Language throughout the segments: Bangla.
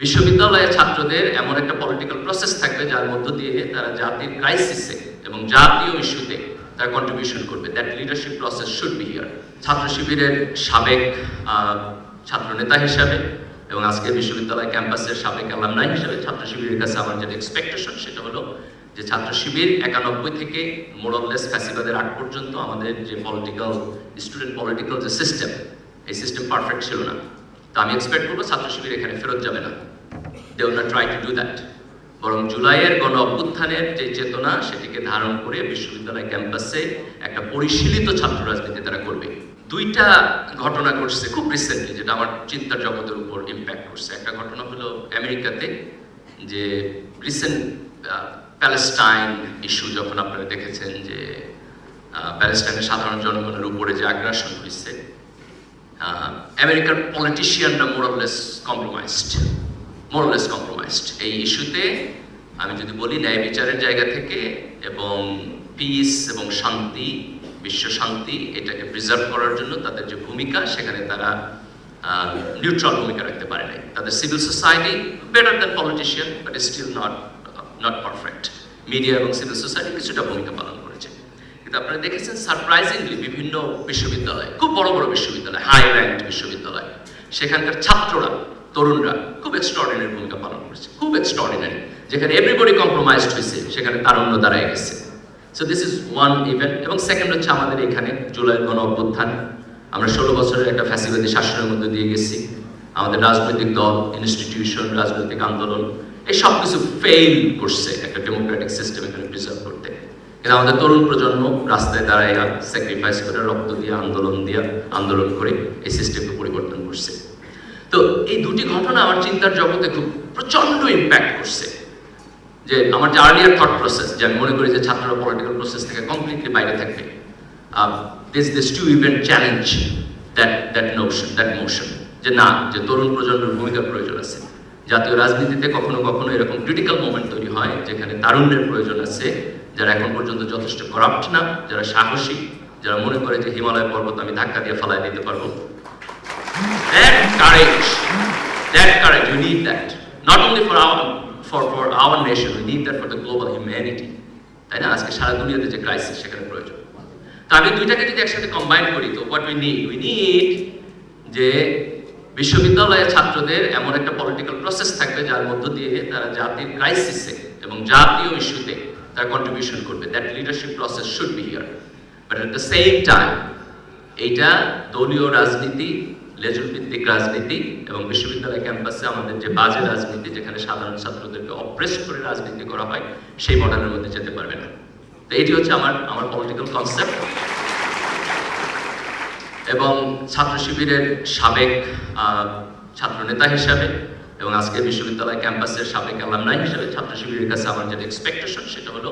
বিশ্ববিদ্যালয়ের ছাত্রদের এমন একটা পলিটিক্যাল প্রসেস থাকবে যার মধ্য দিয়ে তারা জাতির ক্রাইসিসে এবং জাতীয় ইস্যুতে তারা কন্ট্রিবিউশন করবে। That leadership process should be here ছাত্র শিবিরের সাবেক আহ, ছাত্র নেতা হিসাবে এবং আজকে বিশ্ববিদ্যালয় ক্যাম্পাসের সাবেক অ্যালামনাই হিসাবে ছাত্র শিবিরের কাছে আমার যেটা এক্সপেকটেশন সেটা হলো যে ছাত্র শিবির একানব্বই থেকে মোরললেস ফ্যাসিবাদের আগ পর্যন্ত আমাদের যে পলিটিক্যাল স্টুডেন্ট পলিটিক্যাল যে সিস্টেম এই সিস্টেম পারফেক্ট ছিল না। আমি এক্সপেক্ট করব ছাত্র শিবির এখানে ফেরত যাবে না। They will try to do that বরং জুলাইয়ের গণ অভ্যুত্থানের যে চেতনা, সেটিকে ধারণ করে বিশ্ববিদ্যালয় ক্যাম্পাসে একটা পরিশীলিত ছাত্র রাজনীতি তারা করবে। দুইটা ঘটনা ঘটছে খুব রিসেন্টলি যেটা আমার চিন্তার জগতের উপর ইম্প্যাক্ট করছে। একটা ঘটনা হলো আমেরিকাতে, যে রিসেন্ট প্যালেস্টাইন ইস্যু যখন আপনারা দেখেছেন যে প্যালেস্টাইনের সাধারণ জনগণের উপরে যে আগ্রাসন হয়েছে আহ, আমেরিকার পলিটিশিয়ানরা মোরলেস কম্প্রোমাইজড মোরলেস কম্প্রোমাইজড এই ইস্যুতে আমি যদি বলি ন্যায় বিচারের জায়গা থেকে এবং পিস এবং শান্তি বিশ্ব শান্তি এটাকে প্রিজার্ভ করার জন্য তাদের যে ভূমিকা সেখানে তারা নিউট্রাল ভূমিকা রাখতে পারে নাই। তাদের civil society better than politician but still not not perfect media এবং সিভিল সোসাইটি কিছুটা ভূমিকা পালন কিন্তু আপনারা দেখেছেন? সারপ্রাইজিংলি বিভিন্ন বিশ্ববিদ্যালয়, খুব বড় বড় বিশ্ববিদ্যালয় হাই র্যাঙ্কড বিশ্ববিদ্যালয়, সেখানকার ছাত্ররা, তরুণরা খুব এক্সট্রাঅর্ডিনারি ভূমিকা পালন করেছে, খুব এক্সট্রাঅর্ডিনারি যেখানে এভরিবডি কম্প্রোমাইজড হয়েছে, সেখানে তারুণ্য দাঁড়ায় গেছে। So this is one event এবং সেকেন্ড হচ্ছে আমাদের এখানে জুলাই গণ অভ্যুত্থান। আমরা ষোলো বছরের একটা ফ্যাসিবাদী শাসনের মধ্যে দিয়ে গেছি। আমাদের রাজনৈতিক দল ইনস্টিটিউশন রাজনৈতিক আন্দোলন, এই সব কিছু ফেইল করছে একটা ডেমোক্রেটিক সিস্টেম এখানে প্রিজার্ভ কিন্তু আমাদের তরুণ প্রজন্ম রাস্তায় দাঁড়ায় স্যাক্রিফাইস করে, রক্ত দিয়ে, আন্দোলন দিয়ে, আন্দোলন করে এই সিস্টেমকে পরিবর্তন করছে। তো এই দুটি ঘটনা আমার চিন্তার জগতে খুব প্রচণ্ড ইম্প্যাক্ট করছে। যে আমার যে আর্লিয়ার থট প্রসেস যে আমি মনে করি যে ছাত্ররা পলিটিক্যাল প্রসেস থেকে কমপ্লিটলি বাইরে থাকবে this this two event challenge that that notion that motion যে না, যে তরুণ প্রজন্মের ভূমিকার প্রয়োজন আছে। জাতীয় রাজনীতিতে কখনো কখনো এরকম ক্রিটিক্যাল মোমেন্ট তৈরি হয়, যেখানে তারুণ্যের প্রয়োজন আছে যারা এখন পর্যন্ত যথেষ্ট করাপ্ট না যারা সাহসী যারা মনে করে যে হিমালয় পর্বত আমি ধাক্কা দিয়ে ফালাই দিতে পারব। That courage, that courage, humanity. তাই না? আজকে সারা দুনিয়াতে যে ক্রাইসিস সেখানে প্রয়োজন। তো আমি দুইটাকে যদি একসাথে কম্বাইন করি তো what we need we need যে বিশ্ববিদ্যালয়ের ছাত্রদের এমন একটা পলিটিক্যাল প্রসেস থাকবে যার মধ্য দিয়ে তারা জাতির ক্রাইসিসে এবং জাতীয় ইস্যুতে তারা কন্ট্রিবিউশন করবে। That leadership process should be here but at the same time এইটা দলীয় রাজনীতি লেজুর ভিত্তিক রাজনীতি এবং বিশ্ববিদ্যালয় ক্যাম্পাসে আমাদের যে বাজে রাজনীতি যেখানে সাধারণ ছাত্রদেরকে অপ্রেস করে রাজনীতি করা হয় সেই মডেলের মধ্যে যেতে পারবে না। তো এটি হচ্ছে আমার আমার পলিটিক্যাল কনসেপ্ট এবং ছাত্র শিবিরের সাবেক আহ, ছাত্র নেতা হিসাবে এবং আজকে বিশ্ববিদ্যালয় ক্যাম্পাসের সাবেক অ্যালামনাই হিসেবে ছাত্র শিবিরের কাছে আমার যেটা এক্সপেকটেশন সেটা হলো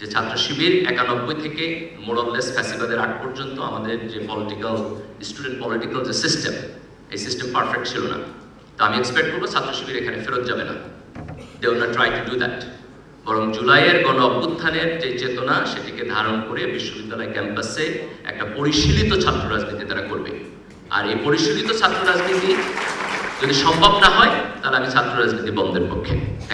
যে ছাত্র শিবির একানব্বই থেকে মোরললেস ফ্যাসিবাদের আগ পর্যন্ত আমাদের যে পলিটিক্যাল স্টুডেন্ট পলিটিক্যাল যে সিস্টেম এই সিস্টেম পারফেক্ট ছিল না। তো আমি এক্সপেক্ট করব ছাত্র শিবির এখানে ফেরত যাবে না। They not try to do that বরং জুলাইয়ের গণ অভ্যুত্থানের যে চেতনা, সেটিকে ধারণ করে বিশ্ববিদ্যালয় ক্যাম্পাসে একটা পরিশীলিত ছাত্র রাজনীতি তারা করবে। আর এই পরিশীলিত ছাত্র রাজনীতি যদি সম্ভব না হয় তাহলে আমি ছাত্র রাজনীতি বন্ধের পক্ষে। থ্যাংক